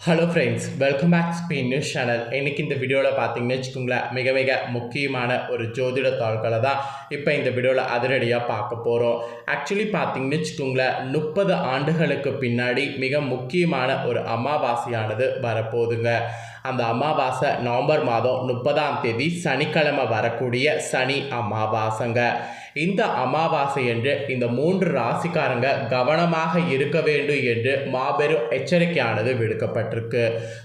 Hello friends welcome back Spain news channel இன்றைக்கி இந்த வீடியோவில் பார்த்தீங்கன்னு வச்சுக்கோங்களேன் மிக மிக முக்கியமான ஒரு ஜோதிட தாள்களை தான் இப்போ இந்த வீடியோவில் அதிரடியாக பார்க்க போகிறோம் ஆக்சுவலி பார்த்தீங்கன்னு வச்சுக்கோங்களேன் முப்பது ஆண்டுகளுக்கு பின்னாடி மிக முக்கியமான ஒரு அமாவாசையானது வரப்போகுதுங்க. அந்த அமாவாசை நவம்பர் மாதம் முப்பதாம் தேதி சனிக்கிழமை வரக்கூடிய சனி அமாவாசைங்க. இந்த அமாவாசை என்று இந்த மூன்று ராசிக்காரங்க கவனமாக இருக்க வேண்டும் என்று மாபெரும் எச்சரிக்கையானது விடுக்கப்பட்டிருக்கு.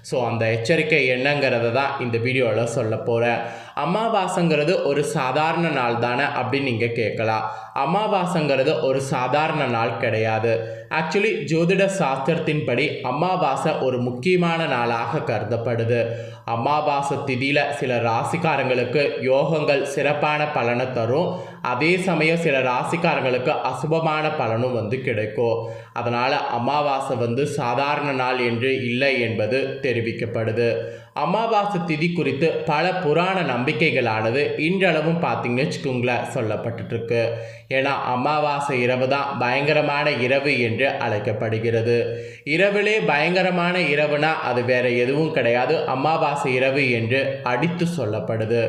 ஸோ அந்த எச்சரிக்கை என்னங்கிறத தான் இந்த வீடியோவில் சொல்ல போகிறேன் அமாவாசைங்கிறது ஒரு சாதாரண நாள் தானே அப்படின்னு நீங்கள் கேட்கலாம். அமாவாசைங்கிறது ஒரு சாதாரண நாள் கிடையாது. ஆக்சுவலி ஜோதிட சாஸ்திரத்தின்படி அமாவாசை ஒரு முக்கியமான நாளாக கருதப்படுது. அமாவாசை திதியில் சில ராசிக்காரங்களுக்கு யோகங்கள் சிறப்பான பலனை தரும். அதே சமயம் சில ராசிக்காரங்களுக்கு அசுபமான பலனும் வந்து கிடைக்கும். அதனால் அமாவாசை வந்து சாதாரண நாள் என்று இல்லை என்பது தெரிவிக்கப்படுது. அமாவாசை திதி குறித்து பல புராண நம்பிக்கைகளானது இன்றளவும் பார்த்தீங்கன்னு வச்சுக்கோங்களேன் சொல்லப்பட்டுருக்கு ஏன்னா அமாவாசை இரவு தான் பயங்கரமான இரவு என்று அழைக்கப்படுகிறது. இரவிலே பயங்கரமான இரவுனா அது வேற எதுவும் கிடையாது. அமாவாசை இரவு என்று அடித்து சொல்லப்படுது.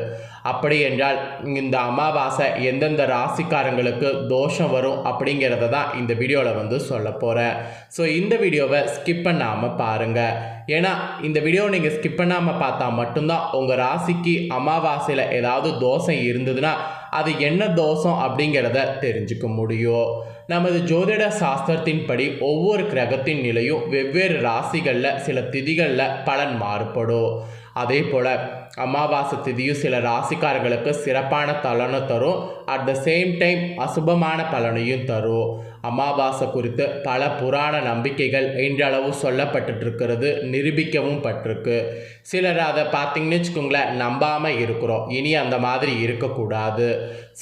அப்படி என்றால் இந்த அமாவாசை எந்தெந்த ராசிக்காரங்களுக்கு தோஷம் வரும் அப்படிங்கிறத தான் இந்த வீடியோவில் வந்து சொல்ல போகிறேன் ஸோ இந்த வீடியோவை ஸ்கிப் பண்ணாமல் பாருங்கள் ஏன்னா இந்த வீடியோவை நீங்கள் ஸ்கிப் பண்ணாமல் பார்த்தா மட்டும்தான் உங்கள் ராசிக்கு அமாவாசையில் ஏதாவது தோஷம் இருந்ததுன்னா அது என்ன தோஷம் அப்படிங்கிறத தெரிஞ்சுக்க முடியும். நமது ஜோதிட சாஸ்திரத்தின்படி ஒவ்வொரு கிரகத்தின் நிலையும் வெவ்வேறு ராசிகளில் சில திதிகளில் பலன் மாறுபடும். அதே போல் அமாவாசை திதியும் சில ராசிக்காரர்களுக்கு சிறப்பான பலனை தரும். அட் த சேம் டைம் அசுபமான பலனையும் தரும். அமாவாசை குறித்து பல புராண நம்பிக்கைகள் இன்றளவு சொல்லப்பட்டுருக்கிறது நிரூபிக்கவும் பட்டிருக்கு. சிலர் அதை பார்த்திங்கன்னு வச்சுக்கோங்களேன் நம்பாமல் இருக்கிறோம். இனி அந்த மாதிரி இருக்கக்கூடாது.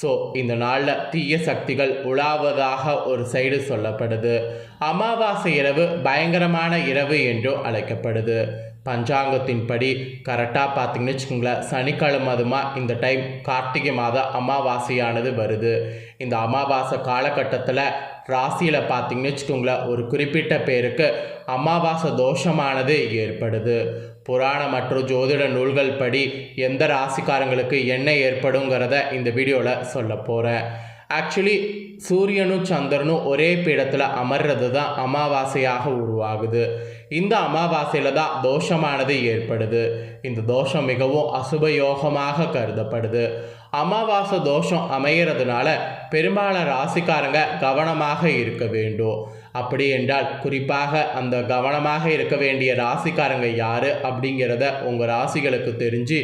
ஸோ இந்த நாளில் தீய சக்திகள் உலாவதாக ஒரு சைடு சொல்லப்படுது. அமாவாசை இரவு பயங்கரமான இரவு என்றும் அழைக்கப்படுது. பஞ்சாங்கத்தின்படி கரெக்டாக பார்த்திங்கன்னு வச்சுக்கோங்களேன் சனிக்கிழமை அதுமா இந்த டைம் கார்த்திகை மாத அமாவாசையானது வருது. இந்த அமாவாசை காலகட்டத்தில் ராசியில் பார்த்தீங்கன்னு வச்சுக்கோங்களேன் ஒரு குறிப்பிட்ட பேருக்கு அமாவாசை தோஷமானது ஏற்படுது. புராண மற்றும் ஜோதிட நூல்கள் படி எந்த ராசிக்காரங்களுக்கு என்ன ஏற்படுங்கிறத இந்த வீடியோவில் சொல்ல போகிறேன் ஆக்சுவலி சூரியனும் சந்திரனும் ஒரே பீடத்தில் அமர்றது தான் அமாவாசையாக உருவாகுது. இந்த அமாவாசையில் தான் தோஷமானது ஏற்படுது. இந்த தோஷம் மிகவும் அசுபயோகமாக கருதப்படுது. அமாவாசை தோஷம் அமைகிறதுனால பெரும்பாலான ராசிக்காரங்க கவனமாக இருக்க வேண்டும். அப்படி என்றால் குறிப்பாக அந்த கவனமாக இருக்க வேண்டிய ராசிக்காரங்க யார் அப்படிங்கிறத உங்கள் ராசிகளுக்கு தெரிஞ்சு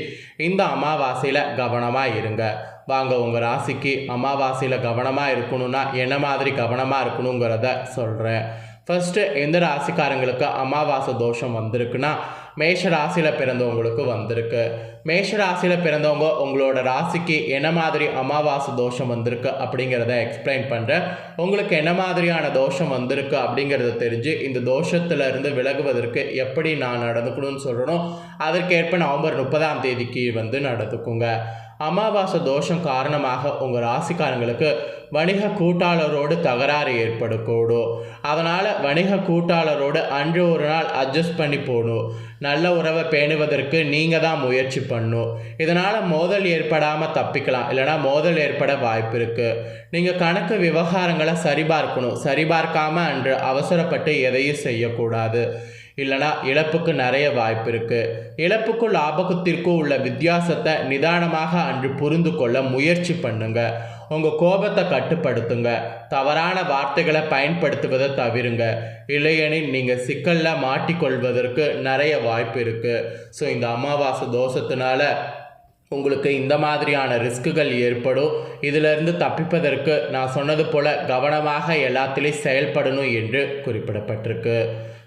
இந்த அமாவாசையில் கவனமாக இருங்க. வாங்க உங்கள் ராசிக்கு அமாவாசையில் கவனமாக இருக்கணும்னா என்ன மாதிரி கவனமாக இருக்கணுங்கிறத சொல்கிறேன் ஃபஸ்ட்டு எந்த ராசிக்காரங்களுக்கு அமாவாசை தோஷம் வந்திருக்குன்னா மேஷ ராசியில் பிறந்தவங்களுக்கு வந்திருக்கு. மேஷ ராசியில் பிறந்தவங்க உங்களோட ராசிக்கு என்ன மாதிரி அமாவாசை தோஷம் வந்திருக்கு அப்படிங்கிறத எக்ஸ்பிளைன் பண்ணுறேன் உங்களுக்கு என்ன மாதிரியான தோஷம் வந்திருக்கு அப்படிங்கிறத தெரிஞ்சு இந்த தோஷத்துல இருந்து விலகுவதற்கு எப்படி நான் நடந்துக்கணும்னு சொல்கிறனோ அதற்கேற்ப நவம்பர் முப்பதாம் தேதிக்கு வந்து நடந்துக்குங்க. அமாவாசை தோஷம் காரணமாக உங்கள் ராசிக்காரங்களுக்கு வணிக கூட்டாளரோடு தகராறு ஏற்படக்கூடும். அதனால் வணிக கூட்டாளரோடு அன்று ஒரு நாள் அட்ஜஸ்ட் பண்ணி போகணும். நல்ல உறவை பேணுவதற்கு நீங்கள் தான் முயற்சி பண்ணும் இதனால் மோதல் ஏற்படாமல் தப்பிக்கலாம். இல்லைனா மோதல் ஏற்பட வாய்ப்பு இருக்குது நீங்கள் கணக்கு விவகாரங்களை சரிபார்க்கணும். சரிபார்க்காமல் அன்று அவசரப்பட்டு எதையும் செய்யக்கூடாது. இல்லைனா இழப்புக்கு நிறைய வாய்ப்பு இருக்குது இழப்புக்கும் லாபகத்திற்கும் உள்ள வித்தியாசத்தை நிதானமாக அன்று புரிந்து கொள்ள முயற்சி பண்ணுங்க. உங்கள் கோபத்தை கட்டுப்படுத்துங்க. தவறான வார்த்தைகளை பயன்படுத்துவதை தவிருங்க. இல்லையெனில் நீங்கள் சிக்கலில் மாட்டிக்கொள்வதற்கு நிறைய வாய்ப்பு இருக்குது ஸோ இந்த அமாவாசை தோஷத்தினால உங்களுக்கு இந்த மாதிரியான ரிஸ்க்குகள் ஏற்படும். இதிலிருந்து தப்பிப்பதற்கு நான் சொன்னது போல் கவனமாக எல்லாத்திலையும் செயல்படணும் என்று குறிப்பிடப்பட்டிருக்கு.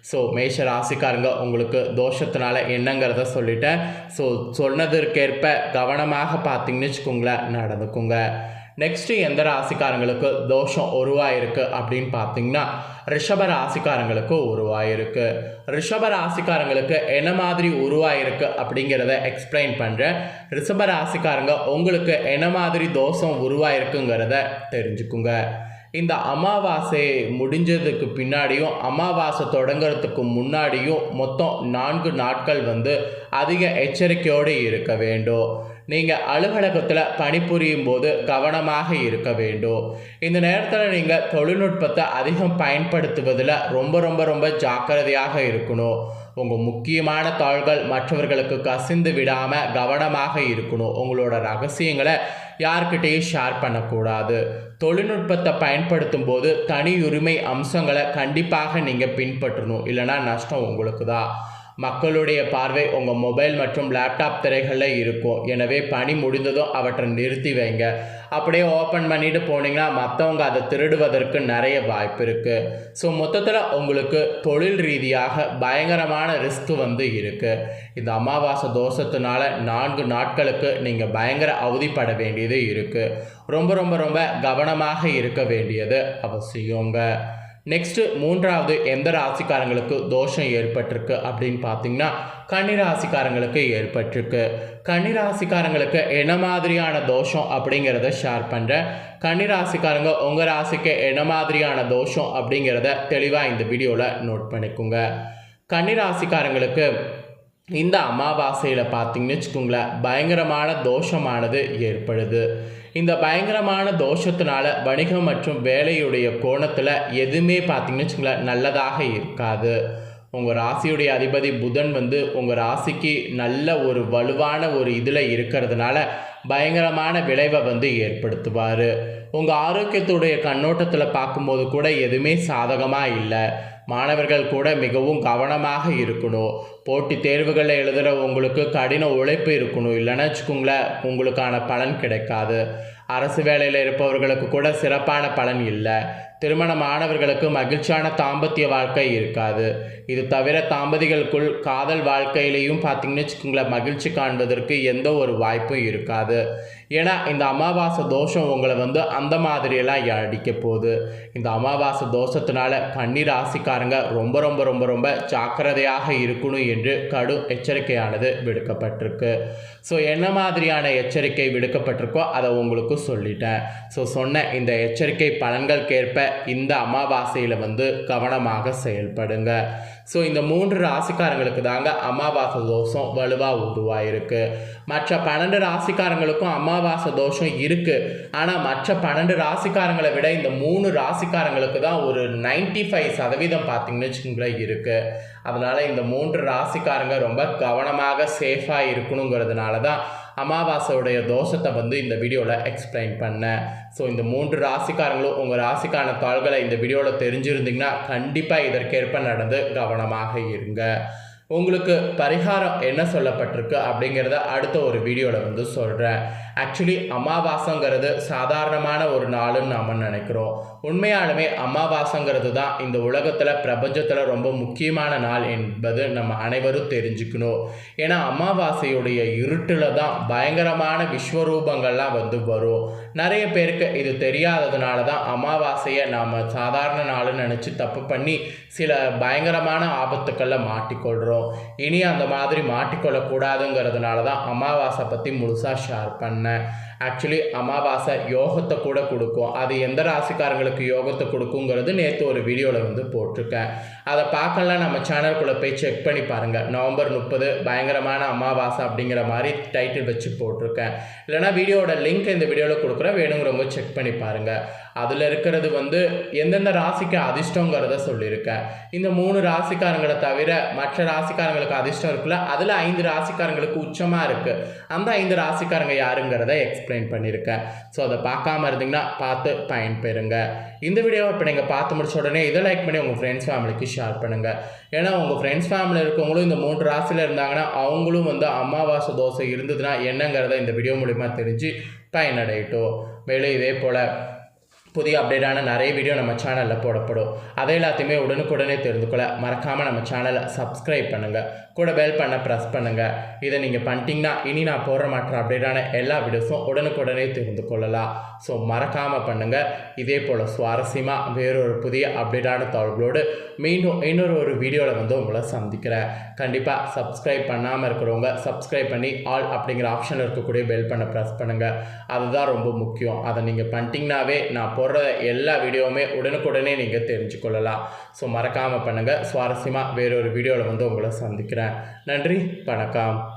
ஸோ மேஷ ராசிக்காரங்க உங்களுக்கு தோஷத்தினால என்னங்கிறத சொல்லிட்டேன். ஸோ சொன்னதற்கேற்ப கவனமாக பார்த்தீங்கன்னு வச்சுக்கோங்களேன் நடந்துக்குங்க. நெக்ஸ்ட்டு எந்த ராசிக்காரங்களுக்கு தோஷம் உருவாயிருக்கு அப்படின்னு பார்த்தீங்கன்னா ரிஷப ராசிக்காரங்களுக்கு உருவாயிருக்கு. ரிஷப ராசிக்காரங்களுக்கு என்ன மாதிரி உருவாயிருக்கு அப்படிங்கிறத எக்ஸ்பிளைன் பண்ணுறேன் ரிஷப ராசிக்காரங்க உங்களுக்கு என்ன மாதிரி தோஷம் உருவாயிருக்குங்கிறத தெரிஞ்சுக்குங்க. இந்த அமாவாசை முடிஞ்சதுக்கு பின்னாடியும் அமாவாசை தொடங்குறதுக்கு முன்னாடியும் மொத்தம் நான்கு நாட்கள் வந்து அதிக எச்சரிக்கையோடு இருக்க வேண்டும். நீங்கள் அலுவலகத்தில் பணிபுரியும் போது கவனமாக இருக்க வேண்டும். இந்த நேரத்தில் நீங்கள் தொழில்நுட்பத்தை அதிகம் பயன்படுத்துவதில் ரொம்ப ரொம்ப ரொம்ப ஜாக்கிரதையாக இருக்கணும். உங்கள் முக்கியமான தாள்கள் மற்றவர்களுக்கு கசிந்து விடாமல் கவனமாக இருக்கணும். உங்களோட ரகசியங்களை யார்கிட்டேயும் ஷேர் பண்ணக்கூடாது. தொழில்நுட்பத்தை பயன்படுத்தும் போது தனியுரிமை அம்சங்களை கண்டிப்பாக நீங்கள் பின்பற்றணும். இல்லைன்னா நஷ்டம் உங்களுக்கு தான் மக்களுடைய பார்வை உங்கள் மொபைல் மற்றும் லேப்டாப் திரைகளில் இருக்கும். எனவே பணி முடிந்ததும் அவற்றை நிறுத்தி வைங்க. அப்படியே ஓப்பன் பண்ணிட்டு போனீங்கன்னா மற்றவங்க அதை திருடுவதற்கு நிறைய வாய்ப்பு இருக்குது ஸோ மொத்தத்தில் உங்களுக்கு தொழில் ரீதியாக பயங்கரமான ரிஸ்க் வந்து இருக்குது இந்த அமாவாசை தோஷத்தினால நான்கு நாட்களுக்கு நீங்கள் பயங்கர அவதிப்பட வேண்டியது இருக்குது ரொம்ப ரொம்ப ரொம்ப கவனமாக இருக்க வேண்டியது அவசியங்க. நெக்ஸ்ட்டு மூன்றாவது எந்த ராசிக்காரங்களுக்கு தோஷம் ஏற்பட்டிருக்கு அப்படின்னு பார்த்தீங்கன்னா கன்னிராசிக்காரங்களுக்கு ஏற்பட்டிருக்கு. கன்னிராசிக்காரங்களுக்கு என்ன மாதிரியான தோஷம் அப்படிங்கிறத ஷேர் பண்ணுறேன் கன்னிராசிக்காரங்க உங்கள் ராசிக்கு என்ன மாதிரியான தோஷம் அப்படிங்கிறத தெளிவாக இந்த வீடியோவில் நோட் பண்ணிக்கோங்க. கன்னிராசிக்காரங்களுக்கு இந்த அமாவாசையில் பார்த்தீங்கன்னு வச்சுக்கோங்களேன் பயங்கரமான தோஷமானது ஏற்படுது. இந்த பயங்கரமான தோஷத்தினால வணிகம் மற்றும் வேலையுடைய கோணத்தில் எதுவுமே பார்த்தீங்கன்னு வச்சுக்கோங்களேன் நல்லதாக இருக்காது. உங்கள் ராசியுடைய அதிபதி புதன் வந்து உங்கள் ராசிக்கு நல்ல ஒரு வலுவான ஒரு இதில் இருக்கிறதுனால பயங்கரமான விளைவை வந்து ஏற்படுத்துவார். உங்கள் ஆரோக்கியத்துடைய கண்ணோட்டத்தில் பார்க்கும்போது கூட எதுவுமே சாதகமாக இல்லை. மாணவர்கள் கூட மிகவும் கவனமாக இருக்கணும். போட்டி தேர்வுகளில் எழுதுகிற உங்களுக்கு கடின உழைப்பு இருக்கணும். இல்லைன்னா வச்சுக்கோங்களேன் உங்களுக்கான பலன் கிடைக்காது. அரசு வேலையில் இருப்பவர்களுக்கு கூட சிறப்பான பலன் இல்லை. திருமண மாணவர்களுக்கு மகிழ்ச்சியான தாம்பத்திய வாழ்க்கை இருக்காது. இது தவிர தாம்பதிகளுக்குள் காதல் வாழ்க்கையிலையும் பார்த்தீங்கன்னு வச்சுக்கோங்களேன் மகிழ்ச்சி காண்பதற்கு எந்த ஒரு வாய்ப்பும் இருக்காது. ஏன்னா இந்த அமாவாசை தோஷம் உங்களை வந்து அந்த மாதிரியெல்லாம் அடிக்க போகுது. இந்த அமாவாசை தோஷத்தினால பன்னீர் ராசிக்காரங்க ரொம்ப ரொம்ப ரொம்ப ரொம்ப ஜாக்கிரதையாக இருக்கணும் என்று கடும் எச்சரிக்கையானது விடுக்கப்பட்டிருக்கு. ஸோ என்ன மாதிரியான எச்சரிக்கை விடுக்கப்பட்டிருக்கோ அதை உங்களுக்கு சொல்லிட்டேன். ஸோ சொன்ன இந்த எச்சரிக்கை பலன்களுக்கேற்ப இந்த அமாவாசையில் வந்து கவனமாக செயல்படுங்க. ஸோ இந்த மூன்று ராசிக்காரங்களுக்கு தாங்க அமாவாசை தோஷம் வலுவாக உருவாயிருக்கு. மற்ற பன்னெண்டு ராசிக்காரங்களுக்கும் அமாவாசை தோஷம் இருக்குது ஆனால் மற்ற பன்னெண்டு ராசிக்காரங்களை விட இந்த மூணு ராசிக்காரங்களுக்கு தான் ஒரு நைன்டி ஃபைவ் சதவீதம் பார்த்தீங்கன்னு வச்சுக்கோங்களேன் இருக்குது அதனால் இந்த மூன்று ராசிக்காரங்க ரொம்ப கவனமாக சேஃபாக இருக்கணுங்கிறதுனால தான் அமாவாசையுடைய தோஷத்தை வந்து இந்த வீடியோவில் எக்ஸ்பிளைன் பண்ணேன் ஸோ இந்த மூன்று ராசிக்காரங்களும் உங்கள் ராசிக்கான தாள்களை இந்த வீடியோவில் தெரிஞ்சிருந்தீங்கன்னா கண்டிப்பாக இதற்கேற்ப நடந்து கவனமாக இருங்க. உங்களுக்கு பரிகாரம் என்ன சொல்லப்பட்டிருக்கு அப்படிங்கிறத அடுத்த ஒரு வீடியோவில் வந்து சொல்கிறேன் ஆக்சுவலி அமாவாசைங்கிறது சாதாரணமான ஒரு நாளுன்னு நாம் நினைக்கிறோம். உண்மையாலுமே அமாவாசைங்கிறது தான் இந்த உலகத்தில் பிரபஞ்சத்தில் ரொம்ப முக்கியமான நாள் என்பது நம்ம அனைவரும் தெரிஞ்சுக்கணும். ஏன்னா அமாவாசையுடைய இருட்டில் தான் பயங்கரமான விஸ்வரூபங்கள்லாம் வந்து வரும். நிறைய பேருக்கு இது தெரியாததுனால தான் அமாவாசையை நாம் சாதாரண நாள்னு நினச்சி தப்பு பண்ணி சில பயங்கரமான ஆபத்துக்களில் மாட்டிக்கொள்கிறோம் இனி அந்த மாதிரி மாட்டிக்கொள்ளக்கூடாதுங்கிறதுனால தான் அமாவாசை பற்றி முழுசாக ஷேர் பண்ணேன். ஆக்சுவலி அமாவாசை யோகத்தை கூட கொடுக்கும். அது எந்த ராசிக்காரங்களுக்கு யோகத்தை கொடுக்குங்கிறது நேற்று ஒரு வீடியோவில் வந்து போட்டிருக்கேன். அதை பார்க்கலாம். நம்ம சேனல்குள்ளே போய் செக் பண்ணி பாருங்கள் நவம்பர் முப்பது பயங்கரமான அமாவாசை அப்படிங்கிற மாதிரி டைட்டில் வச்சு போட்டிருக்கேன். இல்லைனா வீடியோட லிங்க் இந்த வீடியோவில் கொடுக்குறேன். வேணுங்கிறவங்க செக் பண்ணி பாருங்கள் அதில் இருக்கிறது வந்து எந்தெந்த ராசிக்கு அதிர்ஷ்டங்கிறத சொல்லியிருக்கேன். இந்த மூணு ராசிக்காரங்களை தவிர மற்ற ராசிக்காரங்களுக்கு அதிர்ஷ்டம் இருக்குல்ல அதில் ஐந்து ராசிக்காரங்களுக்கு உச்சமாக இருக்குது அந்த ஐந்து ராசிக்காரங்க யாருங்கிறத எக்ஸ்பிளைன் பண்ணியிருக்கேன் ஸோ அதை பார்க்காம இருந்தீங்கன்னா பார்த்து பயன்பெறுங்க. இந்த வீடியோவை இப்போ நீங்கள் பார்த்து முடிச்ச உடனே இதை லைக் பண்ணி உங்கள் ஃப்ரெண்ட்ஸ் ஃபேமிலிக்கு ஷேர் பண்ணுங்கள் ஏன்னா உங்கள் ஃப்ரெண்ட்ஸ் ஃபேமிலியில் இருக்கவங்களும் இந்த மூன்று ராசியில் இருந்தாங்கன்னா அவங்களும் வந்து அமாவாசை தோசை இருந்ததுன்னா என்னங்கிறத இந்த வீடியோ மூலிமா தெரிஞ்சு பயனடையட்டும். மேலும் இதே போல் புதிய அப்டேட்டான நிறைய வீடியோ நம்ம சேனலில் போடப்படும். அதை எல்லாத்தையுமே உடனுக்குடனே தெரிந்து கொள்ள மறக்காமல் நம்ம சேனலை சப்ஸ்கிரைப் பண்ணுங்கள் கூட பெல் பண்ண ப்ரெஸ் பண்ணுங்கள் இதை நீங்கள் பண்ணிட்டீங்கன்னா இனி நான் போடுற மாற்ற அப்டேட்டான எல்லா வீடியோஸும் உடனுக்குடனே தெரிந்து கொள்ளலாம். ஸோ மறக்காமல் பண்ணுங்கள் இதே போல் சுவாரஸ்யமாக வேறொரு புதிய அப்டேட்டான தகவல்களோடு மீண்டும் இன்னொரு ஒரு வீடியோவில் வந்து உங்களை சந்திக்கிறேன். கண்டிப்பாக சப்ஸ்கிரைப் பண்ணாமல் இருக்கிறவங்க சப்ஸ்கிரைப் பண்ணி ஆல் அப்படிங்கிற ஆப்ஷன் இருக்கக்கூடிய பெல் பண்ண ப்ரெஸ் பண்ணுங்கள் அதுதான் ரொம்ப முக்கியம். அதை நீங்கள் பண்ணிட்டீங்கன்னாவே நான் போ போடுற எல்லா வீடியோவுமே உடனுக்குடனே நீங்கள் தெரிஞ்சுக்கொள்ளலாம் ஸோ மறக்காமல் பண்ணுங்கள் சுவாரஸ்யமாக வேறொரு வீடியோவில் வந்து உங்களை சந்திக்கிறேன். நன்றி வணக்கம்.